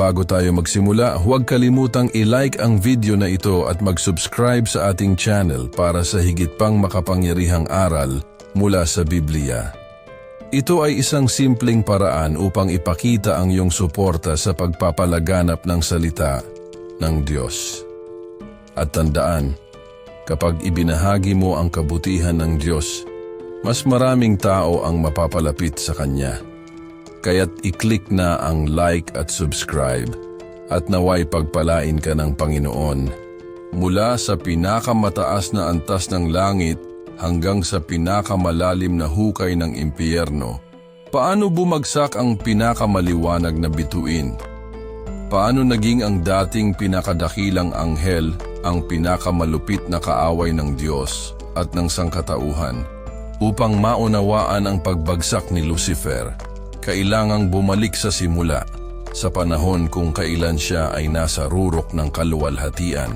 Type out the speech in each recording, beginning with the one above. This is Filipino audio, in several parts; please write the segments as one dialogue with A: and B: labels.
A: Bago tayo magsimula, huwag kalimutang i-like ang video na ito at mag-subscribe sa ating channel para sa higit pang makapangyarihang aral mula sa Biblia. Ito ay isang simpleng paraan upang ipakita ang iyong suporta sa pagpapalaganap ng salita ng Diyos. At tandaan, kapag ibinahagi mo ang kabutihan ng Diyos, mas maraming tao ang mapapalapit sa Kanya. Kaya't i-click na ang like at subscribe at naway pagpalain ka ng Panginoon mula sa pinakamataas na antas ng langit hanggang sa pinakamalalim na hukay ng impyerno. Paano bumagsak ang pinakamaliwanag na bituin? Paano naging ang dating pinakadakilang anghel ang pinakamalupit na kaaway ng Diyos at ng sangkatauhan? Upang maunawaan ang pagbagsak ni Lucifer, kailangang bumalik sa simula, sa panahon kung kailan siya ay nasa rurok ng kaluwalhatian,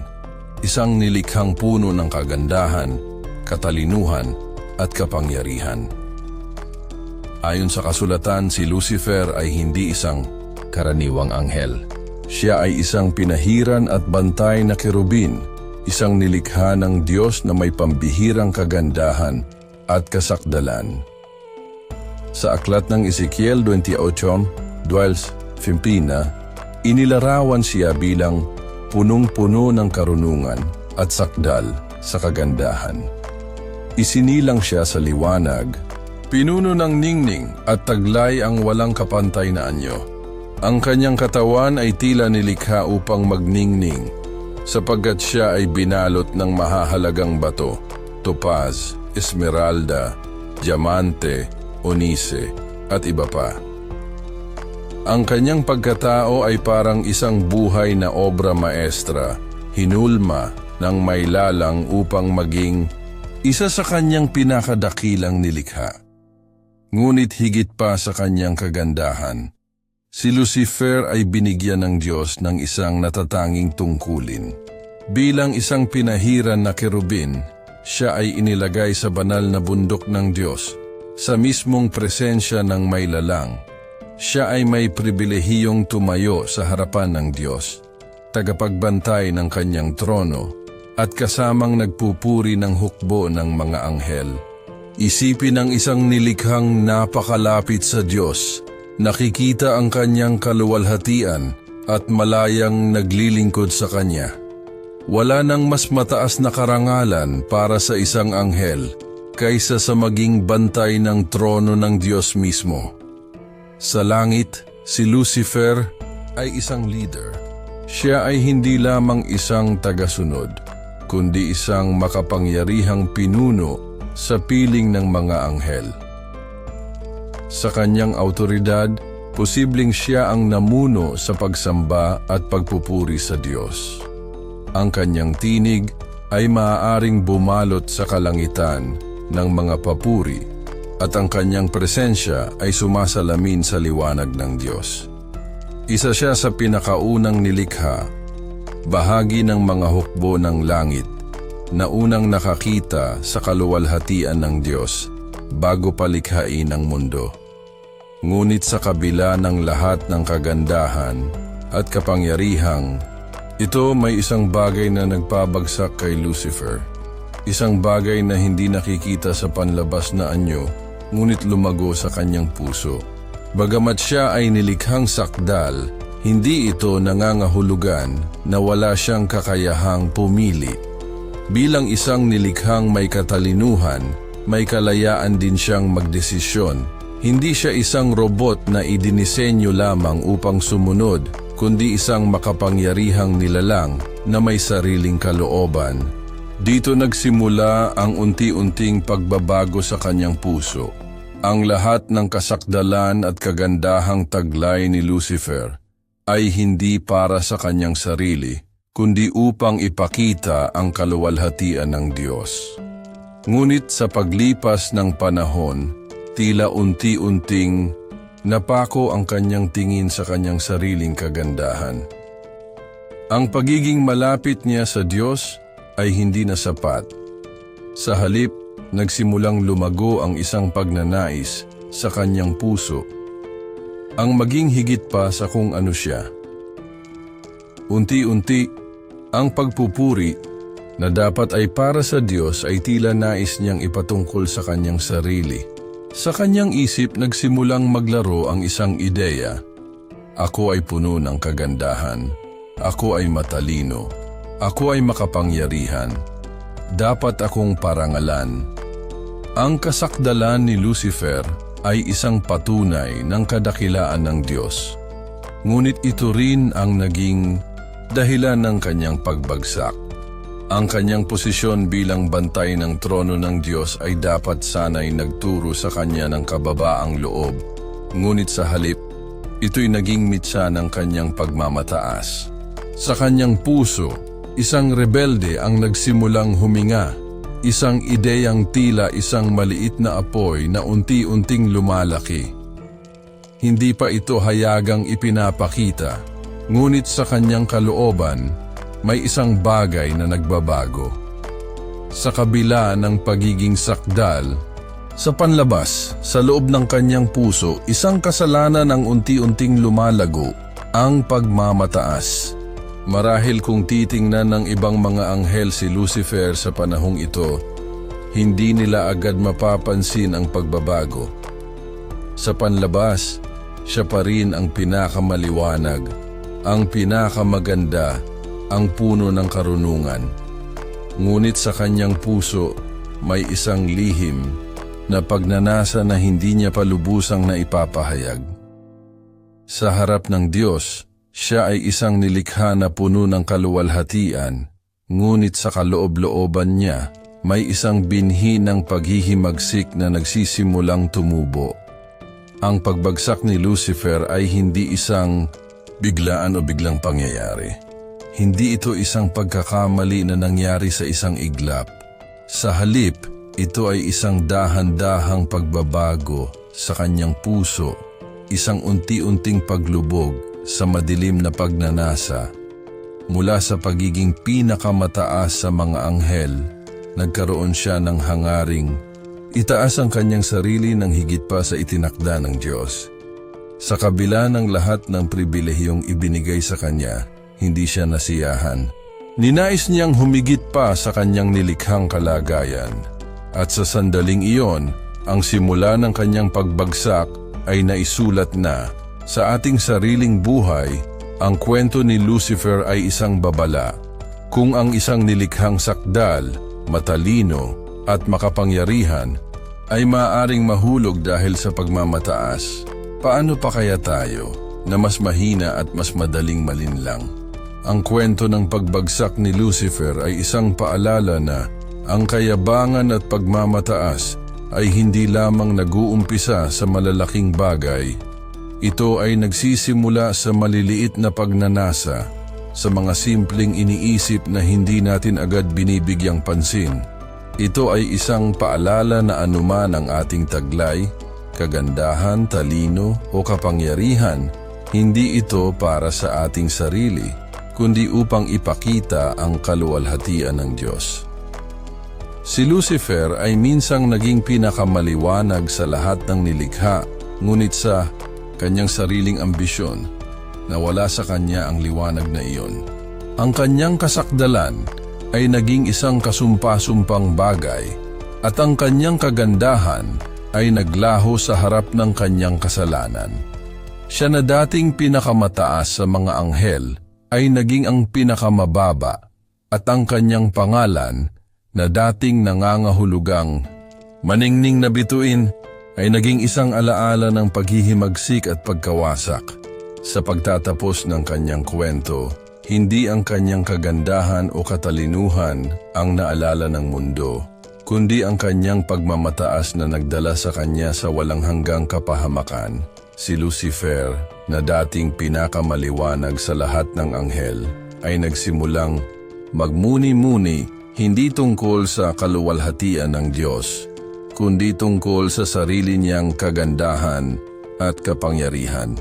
A: isang nilikhang puno ng kagandahan, katalinuhan at kapangyarihan. Ayon sa kasulatan, si Lucifer ay hindi isang karaniwang anghel. Siya ay isang pinahiran at bantay na kerubin, isang nilikha ng Diyos na may pambihirang kagandahan at kasakdalan. Sa aklat ng Ezekiel 28, 15, inilarawan siya bilang punong-puno ng karunungan at sakdal sa kagandahan. Isinilang siya sa liwanag, pinuno ng ningning at taglay ang walang kapantay na anyo. Ang kanyang katawan ay tila nilikha upang magningning, sapagkat siya ay binalot ng mahahalagang bato, topaz, esmeralda, diamante, onise, at iba pa. Ang kanyang pagkatao ay parang isang buhay na obra maestra, hinulma ng may lalang upang maging isa sa kanyang pinakadakilang nilikha. Ngunit higit pa sa kanyang kagandahan, si Lucifer ay binigyan ng Diyos ng isang natatanging tungkulin. Bilang isang pinahiran na kerubin, siya ay inilagay sa banal na bundok ng Diyos, sa mismong presensya ng may lalang. Siya ay may pribilehiyong tumayo sa harapan ng Diyos, tagapagbantay ng kanyang trono, at kasamang nagpupuri ng hukbo ng mga anghel. Isipin ang isang nilikhang napakalapit sa Diyos, nakikita ang kanyang kaluwalhatian at malayang naglilingkod sa Kanya. Wala nang mas mataas na karangalan para sa isang anghel kaysa sa maging bantay ng trono ng Diyos mismo. Sa langit, si Lucifer ay isang leader. Siya ay hindi lamang isang tagasunod, kundi isang makapangyarihang pinuno sa piling ng mga anghel. Sa kanyang autoridad, posibleng siya ang namuno sa pagsamba at pagpupuri sa Diyos. Ang kanyang tinig ay maaaring bumalot sa kalangitan ng mga papuri at ang kanyang presensya ay sumasalamin sa liwanag ng Diyos. Isa siya sa pinakaunang nilikha, bahagi ng mga hukbo ng langit na unang nakakita sa kaluwalhatian ng Diyos bago palikhain ang mundo. Ngunit sa kabila ng lahat ng kagandahan at kapangyarihang, ito may isang bagay na nagpabagsak kay Lucifer. Isang bagay na hindi nakikita sa panlabas na anyo, ngunit lumago sa kanyang puso. Bagamat siya ay nilikhang sakdal, hindi ito nangangahulugan na wala siyang kakayahang pumili. Bilang isang nilikhang may katalinuhan, may kalayaan din siyang magdesisyon. Hindi siya isang robot na idinisenyo lamang upang sumunod, kundi isang makapangyarihang nilalang na may sariling kalooban. Dito nagsimula ang unti-unting pagbabago sa kanyang puso. Ang lahat ng kasakdalan at kagandahang taglay ni Lucifer ay hindi para sa kanyang sarili, kundi upang ipakita ang kaluwalhatian ng Diyos. Ngunit sa paglipas ng panahon, tila unti-unting napako ang kanyang tingin sa kanyang sariling kagandahan. Ang pagiging malapit niya sa Diyos ay hindi na sapat. Sa halip, nagsimulang lumago ang isang pagnanais sa kanyang puso. Ang maging higit pa sa kung ano siya. Unti-unti, ang pagpupuri na dapat ay para sa Diyos ay tila nais niyang ipatungkol sa kanyang sarili. Sa kanyang isip nagsimulang maglaro ang isang ideya. Ako ay puno ng kagandahan. Ako ay matalino. Ako ay makapangyarihan. Dapat akong parangalan. Ang kasakdalan ni Lucifer ay isang patunay ng kadakilaan ng Diyos. Ngunit ito rin ang naging dahilan ng kanyang pagbagsak. Ang kanyang posisyon bilang bantay ng trono ng Diyos ay dapat sana'y nagturo sa kanya ng kababaang loob. Ngunit sa halip, ito'y naging mitsa ng kanyang pagmamataas. Sa kanyang puso, isang rebelde ang nagsimulang huminga isang ideyang tila isang maliit na apoy na unti-unting lumalaki. Hindi pa ito hayagang ipinapakita, ngunit sa kanyang kalooban, may isang bagay na nagbabago. Sa kabila ng pagiging sakdal, sa panlabas, sa loob ng kanyang puso, isang kasalanan ang unti-unting lumalago, ang pagmamataas. Marahil kung titingnan ng ibang mga anghel si Lucifer sa panahong ito, hindi nila agad mapapansin ang pagbabago. Sa panlabas, siya pa rin ang pinakamaliwanag, ang pinakamaganda, ang puno ng karunungan. Ngunit sa kanyang puso, may isang lihim na pagnanasa na hindi niya palubusang na ipapahayag. Sa harap ng Diyos, siya ay isang nilikha na puno ng kaluwalhatian, ngunit sa kaloob-looban niya, may isang binhi ng paghihimagsik na nagsisimulang tumubo. Ang pagbagsak ni Lucifer ay hindi isang biglaan o biglang pangyayari. Hindi ito isang pagkakamali na nangyari sa isang iglap. Sa halip, ito ay isang dahan-dahang pagbabago sa kanyang puso, isang unti-unting paglubog sa madilim na pagnanasa. Mula sa pagiging pinakamataas sa mga anghel, nagkaroon siya ng hangaring itaas ang kanyang sarili ng higit pa sa itinakda ng Diyos. Sa kabila ng lahat ng pribilehiyong ibinigay sa kanya, hindi siya nasiyahan. Ninais niyang humigit pa sa kanyang nilikhang kalagayan. At sa sandaling iyon, ang simula ng kanyang pagbagsak ay naisulat na sa ating sariling buhay, ang kwento ni Lucifer ay isang babala. Kung ang isang nilikhang sakdal, matalino, at makapangyarihan ay maaring mahulog dahil sa pagmamataas, paano pa kaya tayo na mas mahina at mas madaling malinlang? Ang kwento ng pagbagsak ni Lucifer ay isang paalala na ang kayabangan at pagmamataas ay hindi lamang nag-uumpisa sa malalaking bagay. Ito ay nagsisimula sa maliliit na pagnanasa, sa mga simpleng iniisip na hindi natin agad binibigyang pansin. Ito ay isang paalala na anuman ang ating taglay, kagandahan, talino o kapangyarihan, hindi ito para sa ating sarili, kundi upang ipakita ang kaluwalhatian ng Diyos. Si Lucifer ay minsang naging pinakamaliwanag sa lahat ng nilikha, ngunit sa kanyang sariling ambisyon, nawala sa kanya ang liwanag na iyon. Ang kanyang kasakdalan ay naging isang kasumpa-sumpang bagay at ang kanyang kagandahan ay naglaho sa harap ng kanyang kasalanan. Siya na dating pinakamataas sa mga anghel ay naging ang pinakamababa at ang kanyang pangalan na dating nangangahulugang maningning na bituin ay naging isang alaala ng paghihimagsik at pagkawasak. Sa pagtatapos ng kanyang kwento, hindi ang kanyang kagandahan o katalinuhan ang naalala ng mundo, kundi ang kanyang pagmamataas na nagdala sa kanya sa walang hanggang kapahamakan. Si Lucifer, na dating pinakamaliwanag sa lahat ng anghel, ay nagsimulang magmuni-muni hindi tungkol sa kaluwalhatian ng Diyos, kundi tungkol sa sarili niyang kagandahan at kapangyarihan.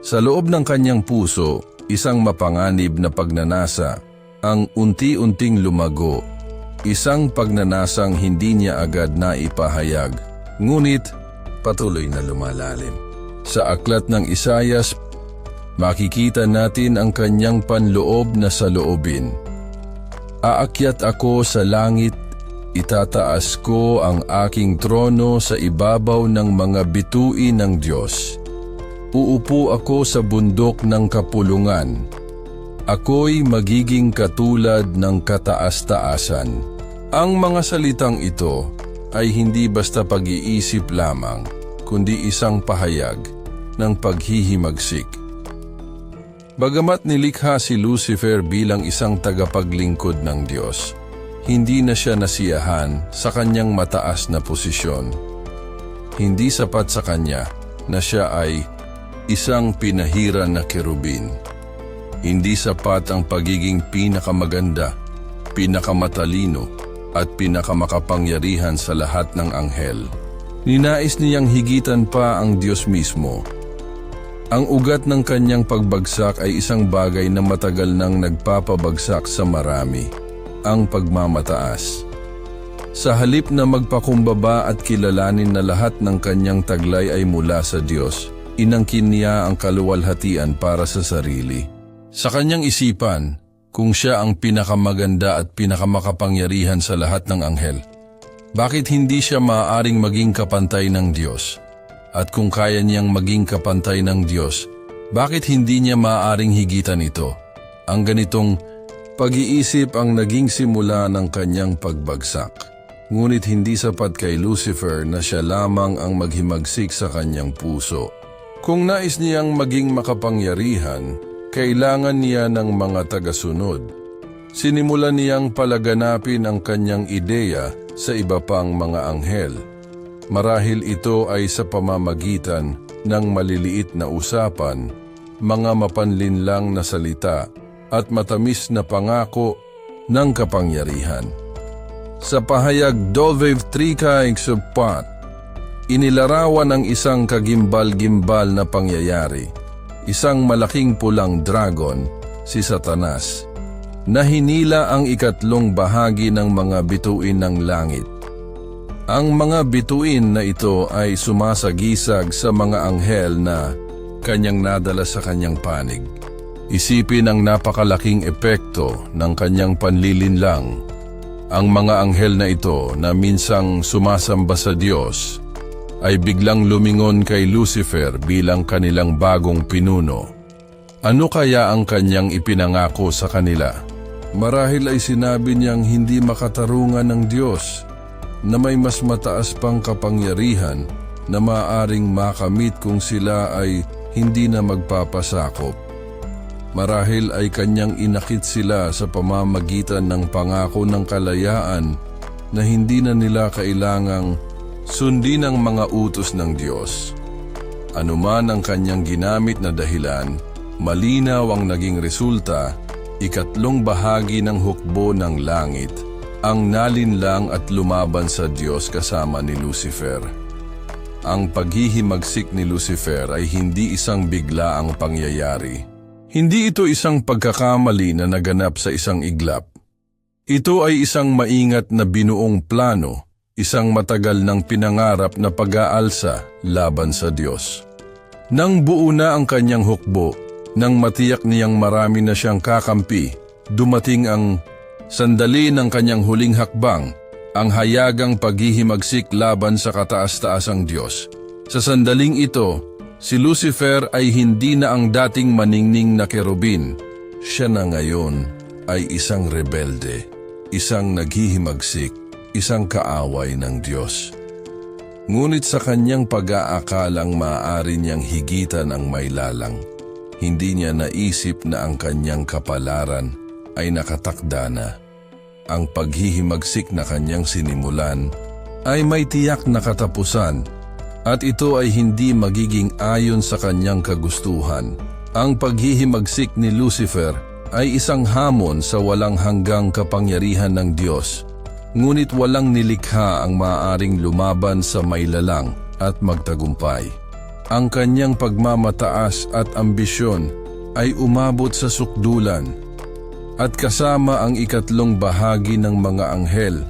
A: Sa loob ng kanyang puso, isang mapanganib na pagnanasa ang unti-unting lumago, isang pagnanasang hindi niya agad na ipahayag, ngunit patuloy na lumalalim. Sa aklat ng Isayas, makikita natin ang kanyang panloob na saloobin. Aakyat ako sa langit, itataas ko ang aking trono sa ibabaw ng mga bituin ng Diyos. Uupo ako sa bundok ng kapulungan. Ako'y magiging katulad ng kataas-taasan. Ang mga salitang ito ay hindi basta pag-iisip lamang, kundi isang pahayag ng paghihimagsik. Bagamat nilikha si Lucifer bilang isang tagapaglingkod ng Diyos, hindi na siya nasiyahan sa kanyang mataas na posisyon. Hindi sapat sa kanya na siya ay isang pinahiran na kerubin. Hindi sapat ang pagiging pinakamaganda, pinakamatalino, at pinakamakapangyarihan sa lahat ng anghel. Ninais niyang higitan pa ang Diyos mismo. Ang ugat ng kanyang pagbagsak ay isang bagay na matagal nang nagpapabagsak sa marami, ang pagmamataas. Sa halip na magpakumbaba at kilalanin na lahat ng kanyang taglay ay mula sa Diyos, inangkin niya ang kaluwalhatian para sa sarili. Sa kanyang isipan, kung siya ang pinakamaganda at pinakamakapangyarihan sa lahat ng anghel, bakit hindi siya maaaring maging kapantay ng Diyos? At kung kaya niyang maging kapantay ng Diyos, bakit hindi niya maaaring higitan ito? Ang ganitong pag-iisip ang naging simula ng kanyang pagbagsak. Ngunit hindi sapat kay Lucifer na siya lamang ang maghimagsik sa kanyang puso. Kung nais niyang maging makapangyarihan, kailangan niya ng mga tagasunod. Sinimulan niyang palaganapin ang kanyang ideya sa iba pang mga anghel. Marahil ito ay sa pamamagitan ng maliliit na usapan, mga mapanlinlang na salita at matamis na pangako ng kapangyarihan. Sa pahayag Dovev Trika Exupat, inilarawan ang isang kagimbal-gimbal na pangyayari, isang malaking pulang dragon, si Satanas, na hinila ang ikatlong bahagi ng mga bituin ng langit. Ang mga bituin na ito ay sumasagisag sa mga anghel na kanyang nadala sa kanyang panig. Isipin ang napakalaking epekto ng kanyang panlilinlang. Ang mga anghel na ito na minsang sumasamba sa Diyos ay biglang lumingon kay Lucifer bilang kanilang bagong pinuno. Ano kaya ang kanyang ipinangako sa kanila? Marahil ay sinabi niyang hindi makatarungan ng Diyos na may mas mataas pang kapangyarihan na maaring makamit kung sila ay hindi na magpapasakop. Marahil ay kanyang inakit sila sa pamamagitan ng pangako ng kalayaan na hindi na nila kailangang sundin ang mga utos ng Diyos. Anuman ang kanyang ginamit na dahilan, malinaw ang naging resulta, ikatlong bahagi ng hukbo ng langit, ang nalinlang at lumaban sa Diyos kasama ni Lucifer. Ang paghihimagsik ni Lucifer ay hindi isang bigla ang pangyayari. Hindi ito isang pagkakamali na naganap sa isang iglap. Ito ay isang maingat na binuong plano, isang matagal ng pinangarap na pag-aalsa laban sa Diyos. Nang buo na ang kanyang hukbo, nang matiyak niyang marami na siyang kakampi, dumating ang sandali ng kanyang huling hakbang, ang hayagang paghihimagsik laban sa kataas-taasang Diyos. Sa sandaling ito, Si Lucifer ay hindi na ang dating maningning na kerubin. Siya na ngayon ay isang rebelde, isang naghihimagsik, isang kaaway ng Diyos. Ngunit sa kanyang pag-aakalang maaari niyang higitan ang mailalang, hindi niya naisip na ang kanyang kapalaran ay nakatakda na. Ang paghihimagsik na kanyang sinimulan ay may tiyak na katapusan at ito ay hindi magiging ayon sa kanyang kagustuhan. Ang paghihimagsik ni Lucifer ay isang hamon sa walang hanggang kapangyarihan ng Diyos. Ngunit walang nilikha ang maaaring lumaban sa mailalang at magtagumpay. Ang kanyang pagmamataas at ambisyon ay umabot sa sukdulan at kasama ang ikatlong bahagi ng mga anghel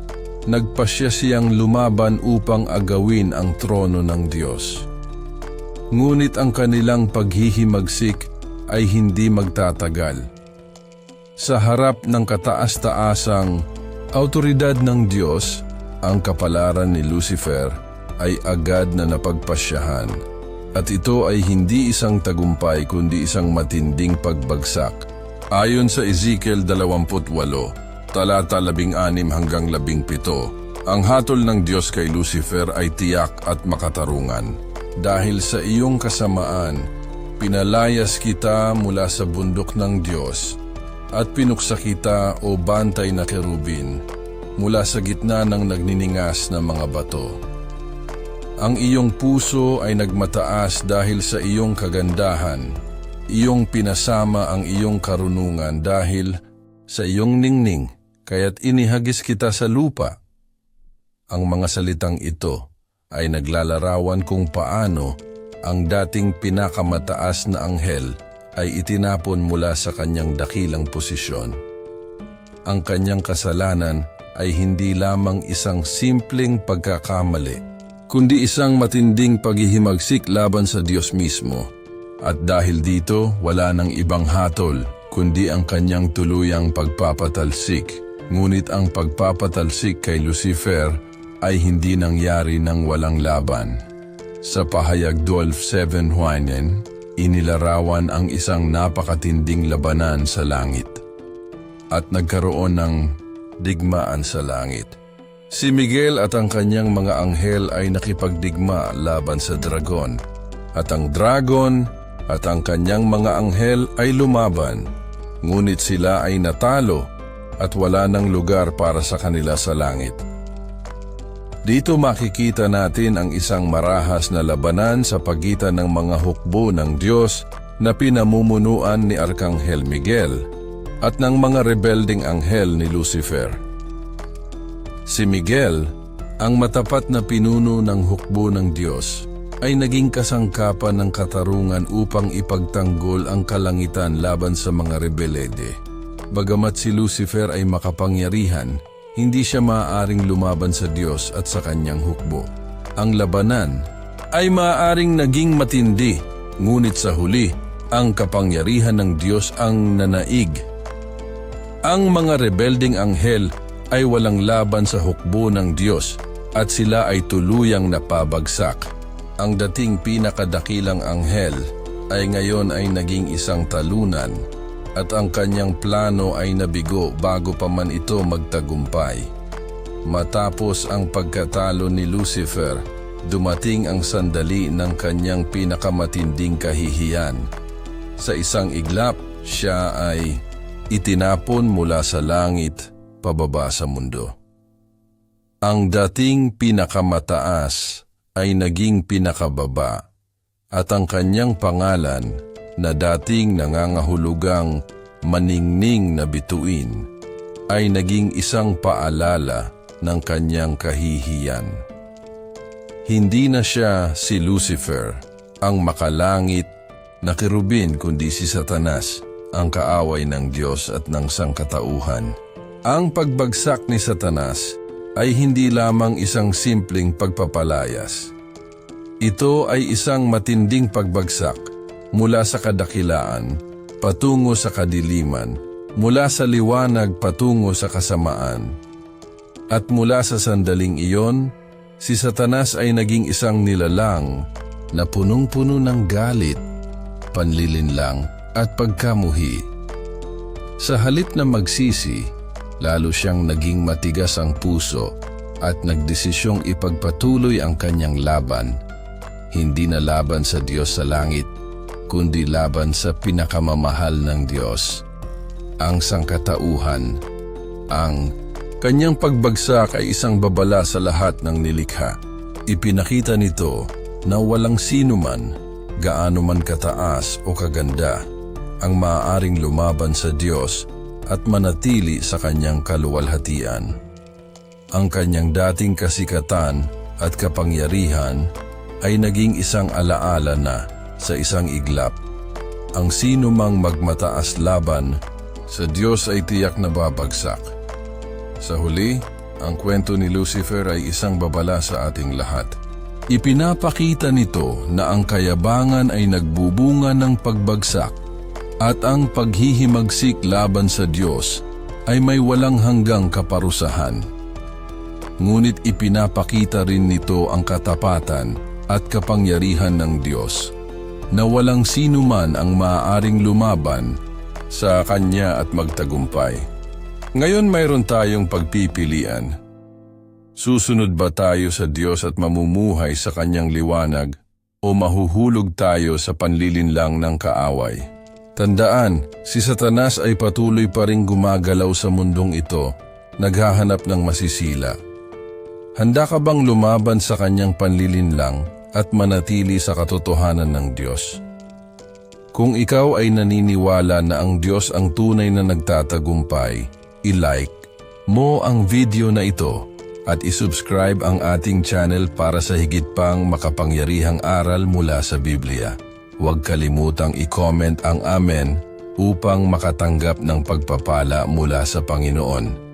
A: nagpasya siyang lumaban upang agawin ang trono ng Diyos. Ngunit ang kanilang paghihimagsik ay hindi magtatagal. Sa harap ng kataas-taasang autoridad ng Diyos, ang kapalaran ni Lucifer ay agad na napagpasyahan. At ito ay hindi isang tagumpay kundi isang matinding pagbagsak. Ayon sa Ezekiel 28, talata 16 hanggang 17, ang hatol ng Diyos kay Lucifer ay tiyak at makatarungan. Dahil sa iyong kasamaan, pinalayas kita mula sa bundok ng Diyos at pinuksa kita o bantay na kerubin mula sa gitna ng nagniningas na mga bato. Ang iyong puso ay nagmataas dahil sa iyong kagandahan. Iyong pinasama ang iyong karunungan dahil sa iyong ningning, kaya't inihagis kita sa lupa. Ang mga salitang ito ay naglalarawan kung paano ang dating pinakamataas na anghel ay itinapon mula sa kanyang dakilang posisyon. Ang kanyang kasalanan ay hindi lamang isang simpleng pagkakamali, kundi isang matinding paghihimagsik laban sa Diyos mismo. At dahil dito, wala nang ibang hatol, kundi ang kanyang tuluyang pagpapatalsik. Ngunit ang pagpapatalsik kay Lucifer ay hindi nangyari ng walang laban. Sa pahayag 12.7 Huanen, inilarawan ang isang napakatinding labanan sa langit. At nagkaroon ng digmaan sa langit. Si Miguel at ang kanyang mga anghel ay nakipagdigma laban sa dragon. At ang dragon at ang kanyang mga anghel ay lumaban. Ngunit sila ay natalo at wala ng lugar para sa kanila sa langit. Dito makikita natin ang isang marahas na labanan sa pagitan ng mga hukbo ng Diyos na pinamumunuan ni Arkanghel Miguel at ng mga rebelding anghel ni Lucifer. Si Miguel, ang matapat na pinuno ng hukbo ng Diyos, ay naging kasangkapan ng katarungan upang ipagtanggol ang kalangitan laban sa mga rebelede. Bagamat si Lucifer ay makapangyarihan, hindi siya maaaring lumaban sa Diyos at sa kanyang hukbo. Ang labanan ay maaaring naging matindi, ngunit sa huli, ang kapangyarihan ng Diyos ang nanaig. Ang mga rebelding anghel ay walang laban sa hukbo ng Diyos at sila ay tuluyang napabagsak. Ang dating pinakadakilang anghel ay ngayon ay naging isang talunan at ang kanyang plano ay nabigo bago pa man ito magtagumpay. Matapos ang pagkatalo ni Lucifer, dumating ang sandali ng kanyang pinakamatinding kahihiyan. Sa isang iglap, siya ay itinapon mula sa langit pababa sa mundo. Ang dating pinakamataas ay naging pinakababa at ang kanyang pangalan na dating nangangahulugang maningning na bituin ay naging isang paalala ng kanyang kahihiyan. Hindi na siya si Lucifer, ang makalangit na kerubin kundi si Satanas, ang kaaway ng Diyos at ng sangkatauhan. Ang pagbagsak ni Satanas ay hindi lamang isang simpleng pagpapalayas. Ito ay isang matinding pagbagsak mula sa kadakilaan patungo sa kadiliman, mula sa liwanag patungo sa kasamaan. At mula sa sandaling iyon, si Satanas ay naging isang nilalang na punong-puno ng galit, panlilinlang at pagkamuhi. Sa halip na magsisi, lalo siyang naging matigas ang puso at nagdesisyong ipagpatuloy ang kanyang laban, hindi na laban sa Diyos sa langit, kundi laban sa pinakamamahal ng Diyos, ang sangkatauhan. Ang kanyang pagbagsak ay isang babala sa lahat ng nilikha. Ipinakita nito na walang sino man, gaano man kataas o kaganda, ang maaaring lumaban sa Diyos at manatili sa kanyang kaluwalhatian. Ang kanyang dating kasikatan at kapangyarihan ay naging isang alaala na sa isang iglap. Ang sino mang magmataas laban sa Diyos ay tiyak na babagsak. Sa huli, ang kwento ni Lucifer ay isang babala sa ating lahat. Ipinapakita nito na ang kayabangan ay nagbubunga ng pagbagsak At ang paghihimagsik laban sa Diyos ay may walang hanggang kaparusahan. Ngunit ipinapakita rin nito ang katapatan at kapangyarihan ng Diyos na walang sino man ang maaaring lumaban sa Kanya at magtagumpay. Ngayon mayroon tayong pagpipilian. Susunod ba tayo sa Diyos at mamumuhay sa Kanyang liwanag o mahuhulog tayo sa panlilinlang ng kaaway? Tandaan, si Satanas ay patuloy pa rin gumagalaw sa mundong ito, naghahanap ng masisila. Handa ka bang lumaban sa kanyang panlilinlang at manatili sa katotohanan ng Diyos? Kung ikaw ay naniniwala na ang Diyos ang tunay na nagtatagumpay, i-like mo ang video na ito at isubscribe ang ating channel para sa higit pang makapangyarihang aral mula sa Biblia. Huwag kalimutang i-comment ang amen upang makatanggap ng pagpapala mula sa Panginoon.